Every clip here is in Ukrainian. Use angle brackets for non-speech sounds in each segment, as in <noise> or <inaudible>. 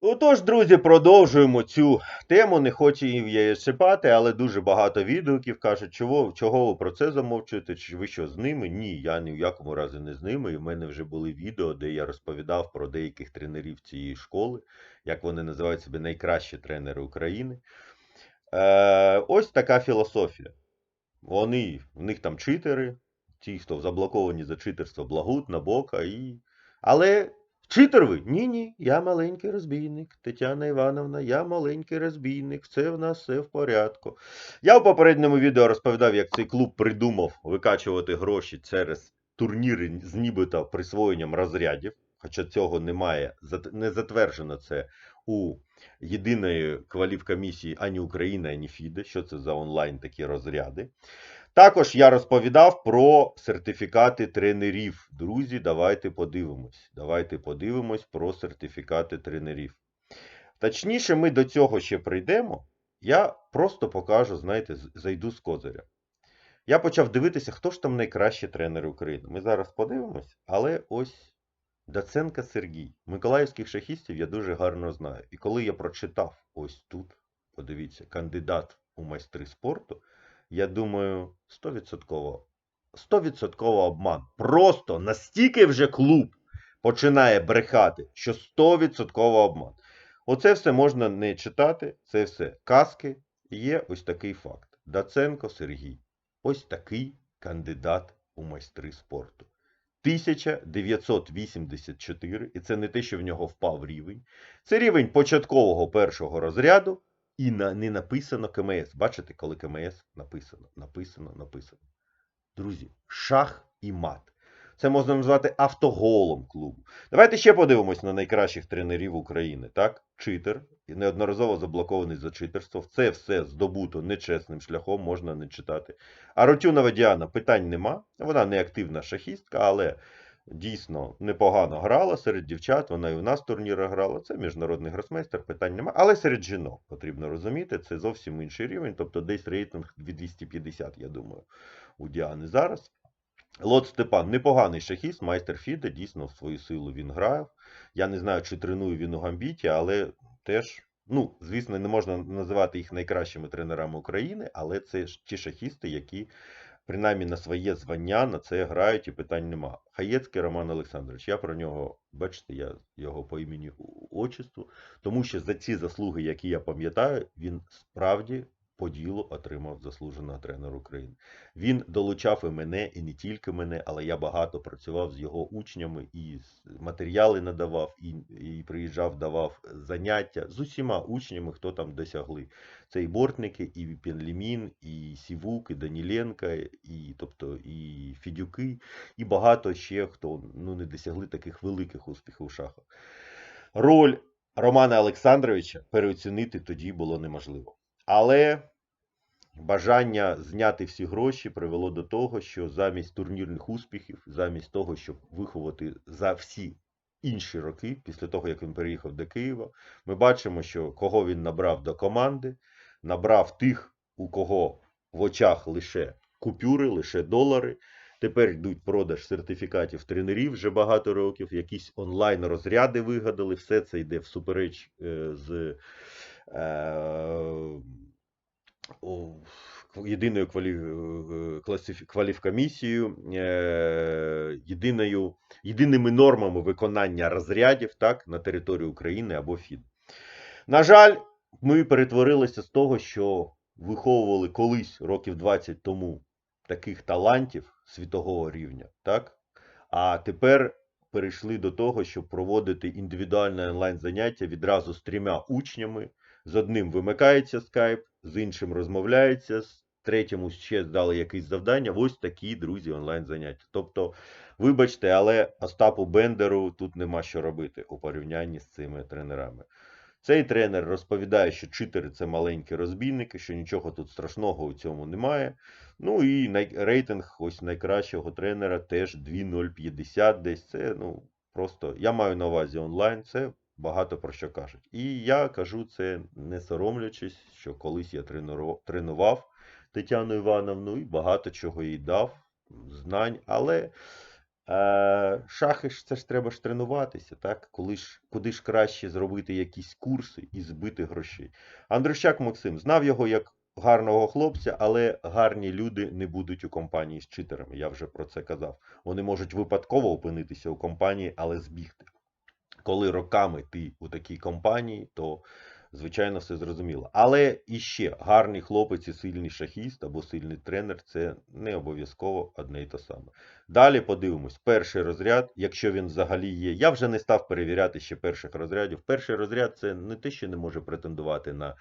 Отож, друзі, продовжуємо цю тему. Не хочу її чіпати, але дуже багато відгуків кажуть, чого, чого ви про це замовчуєте, чи ви що з ними? Ні, я ні в якому разі не з ними. І в мене вже були відео, де я розповідав про деяких тренерів цієї школи, як вони називають себе найкращі тренери України. Е, ось така філософія. Вони, в них там читери, ті, хто заблоковані за читерство, благут, набока і. Але Читер ви? Ні, ні, я маленький розбійник. Тетяна Івановна, я маленький розбійник, все в нас все в порядку. Я в попередньому відео розповідав, як цей клуб придумав викачувати гроші через турніри з нібито присвоєнням розрядів, хоча цього немає, не затверджено це у єдиної кваліфкомісії ані України, ані ФІДе, що це за онлайн такі розряди. Також я розповідав про сертифікати тренерів. Друзі, давайте подивимось. Давайте подивимось про сертифікати тренерів. Точніше, ми до цього ще прийдемо. Я просто покажу, знаєте, зайду з козиря. Я почав дивитися, хто ж там найкращі тренери України. Ми зараз подивимось, але ось Даценка Сергій. Миколаївських шахістів я дуже гарно знаю. І коли я прочитав ось тут, подивіться, кандидат у майстри спорту, я думаю, 100%, 100% обман. Просто настільки вже клуб починає брехати, що 100% обман. Оце все можна не читати, це все казки. Є ось такий факт. Даценко Сергій. Ось такий кандидат у майстри спорту. 1984, і це не те, що в нього впав рівень. Це рівень початкового першого розряду, і на, не написано КМС. Бачите, коли КМС написано, написано, написано. Друзі, шах і мат. Це можна назвати автоголом клубу. Давайте ще подивимось на найкращих тренерів України. Так? Читер, і неодноразово заблокований за читерство. Це все здобуто нечесним шляхом, можна не читати. А Ротюнова Діана питань нема. Вона не активна шахістка, але дійсно непогано грала серед дівчат. Вона і у нас турніри грала. Це міжнародний гросмейстер, питань нема. Але серед жінок потрібно розуміти, це зовсім інший рівень. Тобто десь рейтинг 250, я думаю, у Діани зараз. Лот Степан непоганий шахіст, майстер Фіде, дійсно в свою силу він грав. Я не знаю, чи тренує він у Гамбіті, але теж, ну, звісно, не можна називати їх найкращими тренерами України, але це ті шахісти, які принаймні на своє звання на це грають і питань нема. Хаєцький Роман Олександрович, я про нього, бачите, я його по імені отчеству, тому що за ці заслуги, які я пам'ятаю, він справді по ділу отримав заслуженого тренера України. Він долучав і мене, і не тільки мене, але я багато працював з його учнями і матеріали надавав, і, і приїжджав, давав заняття з усіма учнями, хто там досягли. Це і бортники, і Пенлімін, і Сівук, і Даніленка, і, тобто, і Фідюки, і багато ще хто ну, не досягли таких великих успіхів у шахах. Роль Романа Олександровича переоцінити тоді було неможливо. Але бажання зняти всі гроші привело до того, що замість турнірних успіхів, замість того, щоб виховати за всі інші роки, після того, як він переїхав до Києва, ми бачимо, що кого він набрав до команди, набрав тих, у кого в очах лише купюри, лише долари. Тепер йдуть продаж сертифікатів тренерів вже багато років, якісь онлайн розряди вигадали. Все це йде всупереч е, з е, єдиною е, кваліфкомісією, е, єдиною... єдиними нормами виконання розрядів так, на території України або ФІД. На жаль, ми перетворилися з того, що виховували колись років 20 тому таких талантів світового рівня, так? А тепер перейшли до того, щоб проводити індивідуальне онлайн заняття відразу з трьома учнями. З одним вимикається скайп, з іншим розмовляється, з третьому ще здали якесь завдання. Ось такі, друзі, онлайн заняття. Тобто, вибачте, але Остапу Бендеру тут нема що робити у порівнянні з цими тренерами. Цей тренер розповідає, що читери це маленькі розбійники, що нічого тут страшного у цьому немає. Ну і рейтинг ось найкращого тренера теж 2.050 десь. Це ну просто я маю на увазі онлайн, це багато про що кажуть. І я кажу це не соромлячись, що колись я тренував Тетяну Івановну і багато чого їй дав, знань, але Е, шахи ж це ж треба ж тренуватися, так? Коли ж, куди ж краще зробити якісь курси і збити грошей. Андрущак Максим знав його як гарного хлопця, але гарні люди не будуть у компанії з читерами. Я вже про це казав. Вони можуть випадково опинитися у компанії, але збігти. Коли роками ти у такій компанії, то звичайно все зрозуміло. Але іще гарний хлопець і сильний шахіст або сильний тренер це не обов'язково одне і те саме. Далі подивимось, перший розряд, якщо він взагалі є. Я вже не став перевіряти ще перших розрядів. Перший розряд це не те, що не може претендувати на,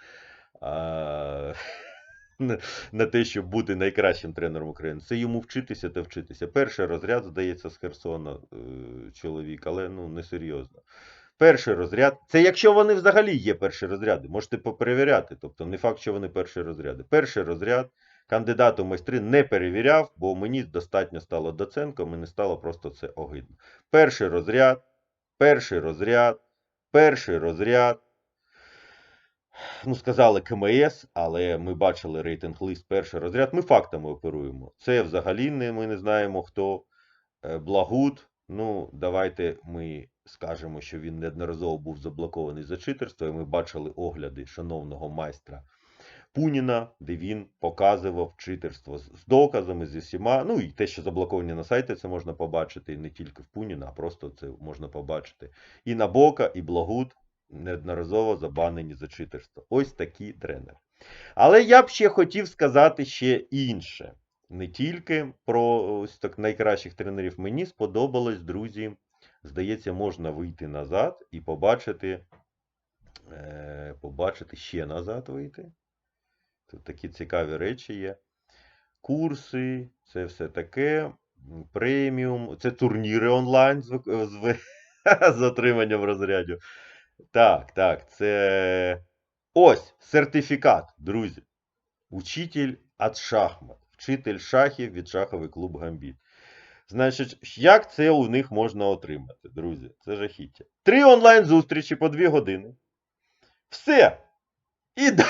на, те, щоб бути найкращим тренером України. Це йому вчитися та вчитися. Перший розряд, здається, з Херсона е, чоловік, але ну несерйозно. Перший розряд. Це якщо вони взагалі є перші розряди, можете поперевіряти. Тобто не факт, що вони перші розряди. Перший розряд кандидат у майстри не перевіряв, бо мені достатньо стало доценком і не стало просто це огидно. Перший розряд, перший розряд, перший розряд. Ну, сказали КМС, але ми бачили рейтинг лист перший розряд. Ми фактами оперуємо. Це взагалі не, ми не знаємо хто. Е, Благут. Ну, давайте ми скажемо, що він неодноразово був заблокований за читерство. І ми бачили огляди шановного майстра Пуніна, де він показував читерство з доказами, зі всіма. Ну і те, що заблоковані на сайті, це можна побачити не тільки в Пуніна, а просто це можна побачити. І Набока, і Благут неодноразово забанені за читерство. Ось такі тренери. Але я б ще хотів сказати ще інше. Не тільки про ось так найкращих тренерів. Мені сподобалось, друзі. Здається, можна вийти назад і побачити, е, побачити ще назад вийти. Тут такі цікаві речі є. Курси, це все таке. Преміум, це турніри онлайн з, вик- з, <laughs> з отриманням розрядів. Так, так, це ось сертифікат, друзі. Учитель від шахмат. Вчитель шахів від шаховий клуб Гамбіт. Значить, як це у них можна отримати, друзі? Це жахіття. Три онлайн-зустрічі по дві години. Все. І, д-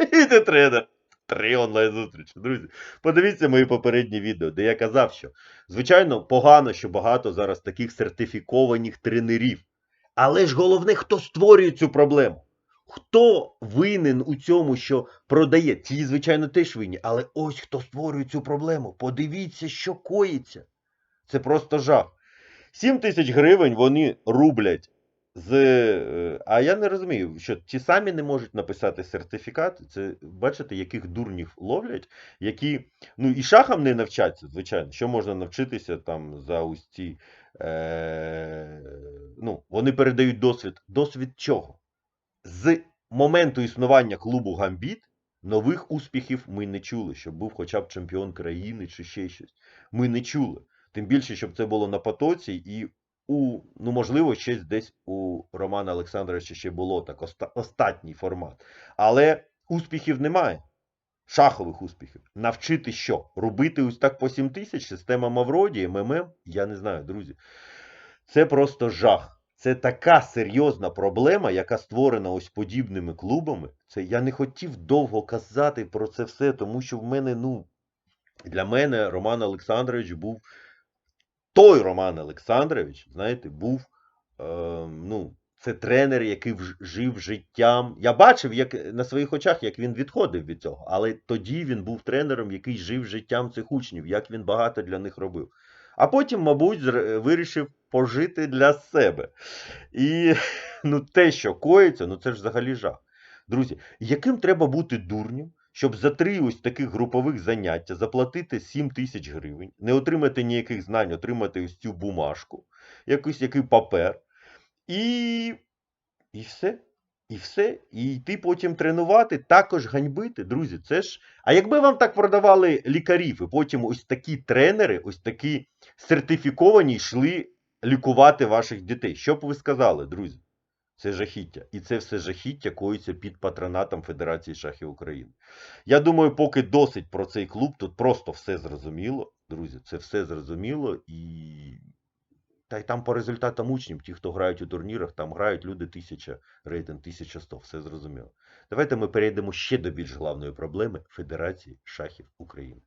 і ти тренер. Три онлайн-зустрічі. Друзі, подивіться мої попередні відео, де я казав, що, звичайно, погано, що багато зараз таких сертифікованих тренерів. Але ж головне, хто створює цю проблему. Хто винен у цьому, що продає? Ті, звичайно, теж винні. Але ось хто створює цю проблему. Подивіться, що коїться. Це просто жах. 7 тисяч гривень вони рублять з. е, А я не розумію, що ті самі не можуть написати сертифікат. Це бачите, яких дурнів ловлять, які ну і шахам не навчаться, звичайно. Що можна навчитися там за ось ці. Е... Ну, вони передають досвід. Досвід чого? З моменту існування клубу Гамбіт нових успіхів ми не чули, щоб був хоча б чемпіон країни чи ще щось. Ми не чули. Тим більше, щоб це було на потоці, і у, ну, можливо, щось десь у Романа Олександровича ще було так, оста, остатній формат. Але успіхів немає. Шахових успіхів. Навчити що? Робити ось так по 7 тисяч, система Мавроді, МММ? Я не знаю, друзі. Це просто жах. Це така серйозна проблема, яка створена ось подібними клубами. Це я не хотів довго казати про це все, тому що в мене, ну, для мене Роман Олександрович був той Роман Олександрович, знаєте, був, е, ну, це тренер, який жив життям. Я бачив як, на своїх очах, як він відходив від цього, але тоді він був тренером, який жив життям цих учнів, як він багато для них робив. А потім, мабуть, вирішив пожити для себе. І <laughs> ну, те, що коїться, ну це ж взагалі жах. Друзі, яким треба бути дурнем, щоб за три ось таких групових заняття заплатити 7 тисяч гривень, не отримати ніяких знань, отримати ось цю бумажку, якийсь який папер, і, і все. І все. І йти потім тренувати, також ганьбити, друзі. Це ж. А якби вам так продавали лікарів, і потім ось такі тренери, ось такі сертифіковані йшли лікувати ваших дітей. Що б ви сказали, друзі? Це жахіття. І це все жахіття коїться під патронатом Федерації шахів України. Я думаю, поки досить про цей клуб, тут просто все зрозуміло. Друзі, це все зрозуміло і. Та й там по результатам учнів, ті, хто грають у турнірах, там грають люди 1000, рейтинг 1100, все зрозуміло. Давайте ми перейдемо ще до більш главної проблеми Федерації шахів України.